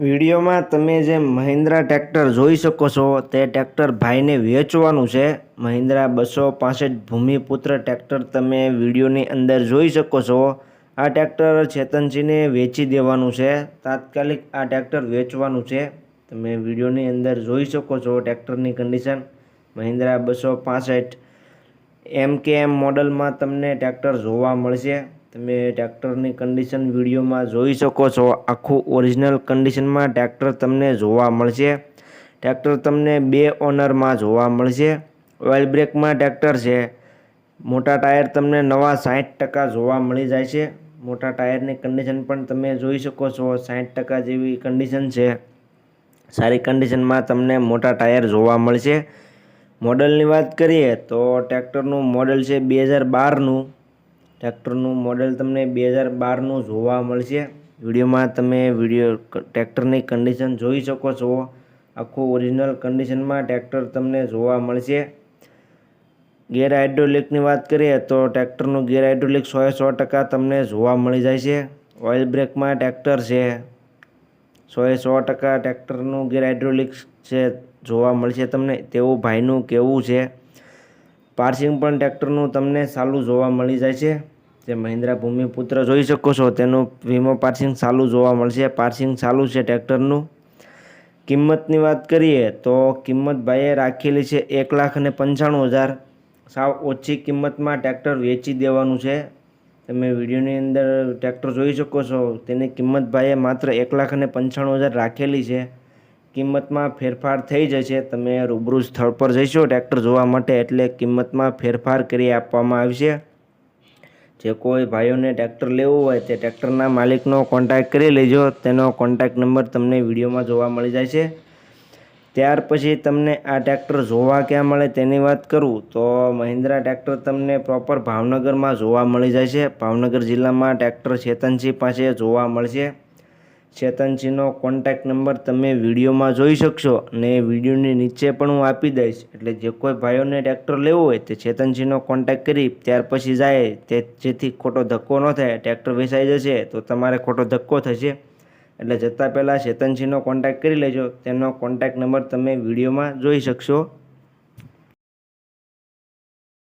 વિડીયોમાં તમે જે મહિન્દ્રા ટ્રેક્ટર જોઈ શકો છો, તે ટ્રેક્ટર ભાઈને વેચવાનું છે. મહિન્દ્રા બસો પાસઠ ભૂમિપુત્ર ટ્રેક્ટર તમે વિડીયોની અંદર જોઈ શકો છો. આ ટ્રેક્ટર ચેતનસિંહને વેચી દેવાનું છે. તાત્કાલિક આ ટ્રેક્ટર વેચવાનું છે. તમે વિડીયોની અંદર જોઈ શકો છો ટ્રેક્ટરની કન્ડિશન મહિન્દ્રા બસો પાસઠ એમ કે એમ મોડલમાં તમને ટ્રેક્ટર જોવા મળશે. તમે ટ્રેક્ટરની કન્ડિશન વિડીયોમાં જોઈ શકો છો. આખું ઓરિજિનલ કન્ડિશનમાં ટ્રેક્ટર તમને જોવા મળશે. ટ્રેક્ટર તમને બે ઓનરમાં જોવા મળશે. ઓઇલ બ્રેકમાં ટ્રેક્ટર છે. મોટા ટાયર તમને નવા સાઠ ટકા જોવા મળી જાય છે. મોટા ટાયરની કન્ડિશન પણ તમે જોઈ શકો છો. સાઠ ટકા જેવી કન્ડિશન છે. સારી કન્ડિશનમાં તમને મોટા ટાયર જોવા મળશે. મોડલની વાત કરીએ તો ટ્રેક્ટરનું મોડલ છે બે હજાર બારનું. ટ્રેક્ટરનું મોડેલ તમને બે હજાર બારનું જોવા મળશે. વિડીયોમાં તમે વીડિયો ટ્રેક્ટરની કન્ડિશન જોઈ શકો છો. આખું ઓરિજિનલ કન્ડિશનમાં ટ્રેક્ટર તમને જોવા મળશે. ગેર હાઇડ્રોલિકની વાત કરીએ તો ટ્રેક્ટરનું ગેર હાઇડ્રોલિક સોએ સો ટકા તમને જોવા મળી જાય છે ઓઇલ બ્રેકમાં ટ્રેક્ટર છે. સો સો ટકા ટ્રેક્ટરનું ગેર હાઇડ્રોલિક છે જોવા મળશે તમને. તેવું ભાઈનું કેવું છે. પાર્સિંગ પણ ટ્રેક્ટરનું તમને સારું જોવા મળી જાય છે જે મહિન્દ્રા ભૂમિપુત્ર જોઈ શકો છો, તેનું વીમો પાર્સિંગ ચાલુ જોવા મળશે. પાર્સિંગ ચાલુ છે ટ્રેક્ટરનું. કિંમતની વાત કરીએ તો કિંમત ભાઈએ રાખેલી છે એક લાખ અને પંચાણું હજાર. સાવ ઓછી કિંમતમાં ટ્રેક્ટર વેચી દેવાનું છે. તમે વિડીયોની અંદર ટ્રેક્ટર જોઈ શકો છો, તેની કિંમત ભાઈએ માત્ર એક લાખ અને પંચાણું હજાર રાખેલી છે. કિંમતમાં ફેરફાર થઈ જશે તમે રૂબરૂ સ્થળ પર જઈશો ટ્રેક્ટર જોવા માટે, એટલે કિંમતમાં ફેરફાર કરી આપવામાં આવશે. જે કોઈ ભાઈઓને ટ્રેક્ટર લેવું હોય તે ટ્રેક્ટરના માલિકનો કોન્ટેક્ટ કરી લેજો. તેનો કોન્ટેક્ટ નંબર તમને વિડીયોમાં જોવા મળી જાય છે ત્યાર પછી તમને આ ટ્રેક્ટર જોવા ક્યાં મળે તેની વાત કરું તો મહિન્દ્રા ટ્રેક્ટર તમને પ્રોપર ભાવનગરમાં જોવા મળી જાય છે ભાવનગર જિલ્લામાં ટ્રેક્ટર ચેતનસિંહ પાસે જોવા મળશે. ચેતનસિંહનો કોન્ટેક્ટ નંબર તમે વિડીયોમાં જોઈ શકશો અને વિડીયોની નીચે પણ હું આપી દઈશ. એટલે જે કોઈ ભાઈઓને ટ્રેક્ટર લેવું હોય તે ચેતનજીનો કોન્ટેક્ટ કરી ત્યાર પછી જાય તે જેથી ખોટો ધક્કો ન થાય. ટ્રેક્ટર વેચાઈ જશે તો તમારે ખોટો ધક્કો થશે. એટલે જતાં પહેલાં ચેતનજીનો કોન્ટેક્ટ કરી લેજો. તેનો કોન્ટેક્ટ નંબર તમે વિડીયોમાં જોઈ શકશો.